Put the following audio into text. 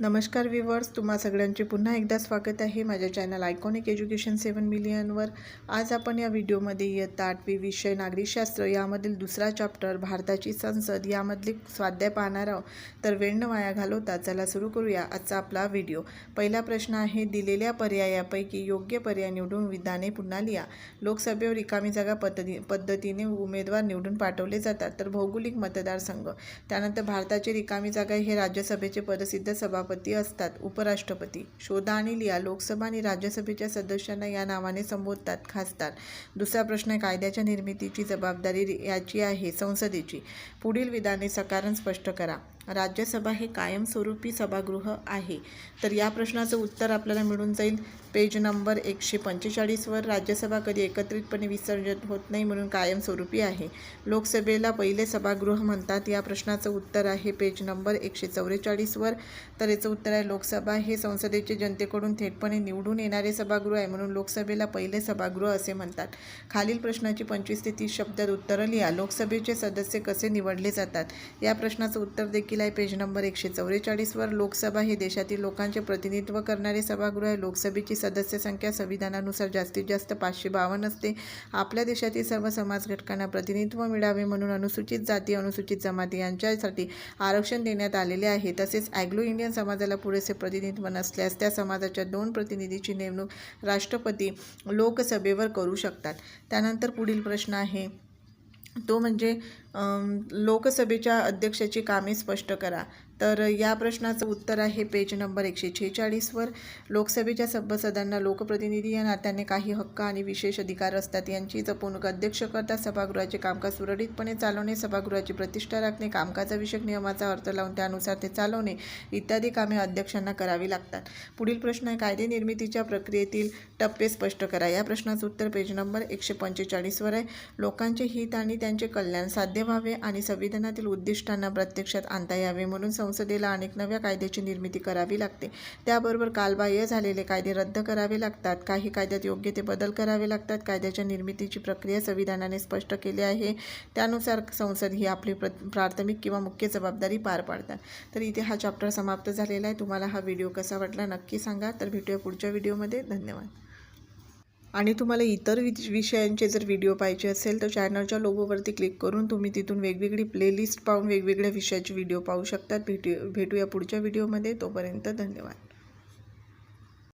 नमस्कार विवर्स तुम्हा सगळ्यांचे पुन्हा एकदा स्वागत आहे माझ्या चॅनल आयकॉनिक एज्युकेशन सेवन मिलियनवर आज आपण या व्हिडिओमध्ये इयत्ता आठवी विषय नागरिकशास्त्र यामधील दुसरा चॅप्टर भारताची संसद यामधले स्वाध्याय पाहणार आहोत. तर वेळ न वाया घालवता चला सुरू करूया आजचा आपला व्हिडिओ पहिला प्रश्न आहे दिलेल्या पर्यायापैकी योग्य पर्याय निवडून विधाने पुन्हा लिहा. लोकसभेवर रिकामी जागा पद्धती पद्धतीने उमेदवार निवडून पाठवले जातात. तर भौगोलिक मतदारसंघ त्यानंतर भारताची रिकामी जागा हे राज्यसभेचे प्रसिद्ध सभापती असतात उपराष्ट्रपती. शोधा आणि लिया लोकसभा आणि राज्यसभेच्या सदस्यांना या नावाने संबोधतात खासदार. दुसरा प्रश्न कायद्याच्या निर्मितीची जबाबदारी याची आहे संसदेची. पुढील विधाने सकारण स्पष्ट करा. राज्यसभा हे कायमस्वरूपी सभागृह आहे. तर या प्रश्नाचं उत्तर आपल्याला मिळून जाईल. पेज नंबर एकशे पंचेचाळीसवर राज्यसभा कधी एकत्रितपणे विसर्जन होत नाही म्हणून कायमस्वरूपी आहे. लोकसभेला पहिले सभागृह म्हणतात या प्रश्नाचं उत्तर आहे. पेज नंबर एकशे चौवेचाळीसवर तर याचं उत्तर आहे. लोकसभा हे संसदेचे जनतेकडून थेटपणे निवडून येणारे सभागृह आहे म्हणून लोकसभेला पहिले सभागृह असे म्हणतात. खालील प्रश्नाची पंचवीस ते तीस शब्दात उत्तरं लिहा. लोकसभेचे सदस्य कसे निवडले जातात? या प्रश्नाचं उत्तर देखील आहे पेज नंबर एकशे चौवेचाळीसवर लोकसभा हे देशातील लोकांचे प्रतिनिधित्व करणारे सभागृह आहे. लोकसभेची सदस्य संख्या संविधानानुसार जास्तीत जास्त पाचशे बावन्न असते. आपल्या देशातील सर्व समाज घटकांना प्रतिनिधित्व मिळावे म्हणून अनुसूचित जाती अनुसूचित जमाती यांच्यासाठी आरक्षण देण्यात आलेले आहे. तसेच ॲग्लो इंडियन समाजाला पुरेसे प्रतिनिधित्व नसल्यास त्या समाजाच्या दोन प्रतिनिधीची नेमणूक राष्ट्रपती लोकसभेवर करू शकतात. त्यानंतर पुढील प्रश्न आहे. तो म्हणजे लोकसभेच्या अध्यक्षाची कामे स्पष्ट करा. तर या प्रश्नाचं उत्तर आहे पेज नंबर एकशे छेचाळीसवर लोकसभेच्या सभासदांना लोकप्रतिनिधी या नात्याने काही हक्क आणि विशेष अधिकार असतात यांची जपवणूक अध्यक्ष करता सभागृहाचे कामकाज सुरळीतपणे चालवणे सभागृहाची प्रतिष्ठा राखणे कामकाजाविषयक नियमाचा अर्थ लावून त्यानुसार ते चालवणे इत्यादी कामे अध्यक्षांना करावी लागतात. पुढील प्रश्न आहे कायदे निर्मितीच्या प्रक्रियेतील टप्पे स्पष्ट करा. या प्रश्नाचं उत्तर पेज नंबर एकशे पंचेचाळीसवर आहे. लोकांचे हित आणि त्यांचे कल्याण साध्य व्हावे आणि संविधानातील उद्दिष्टांना प्रत्यक्षात आणता यावे म्हणून संसदेला अनेक नव्या कायद्याची निर्मिती करावी लागते. त्याबरोबर कालबाह्य झालेले कायदे रद्द करावे लागतात. काही कायद्यात योग्य ते बदल करावे लागतात. कायद्याच्या निर्मितीची प्रक्रिया संविधानाने स्पष्ट केली आहे. त्यानुसार संसद ही आपली प्र प्राथमिक किंवा मुख्य जबाबदारी पार पाडतात. तर इथे हा चॅप्टर समाप्त झालेला आहे. तुम्हाला हा व्हिडिओ कसा वाटला नक्की सांगा. तर भेटूया पुढच्या व्हिडिओमध्ये धन्यवाद. आणि तुम्हाला इतर वि- विषयांचे जर व्हिडिओ पाहिजे असेल तर चॅनलच्या लोगोवरती क्लिक करून तुम्ही तिथून वेगवेगळी प्लेलिस्ट पाहून वेगवेगळ्या विषयाचे व्हिडिओ पाहू शकतात भेटू भेटूया पुढच्या व्हिडिओमध्ये तोपर्यंत धन्यवाद.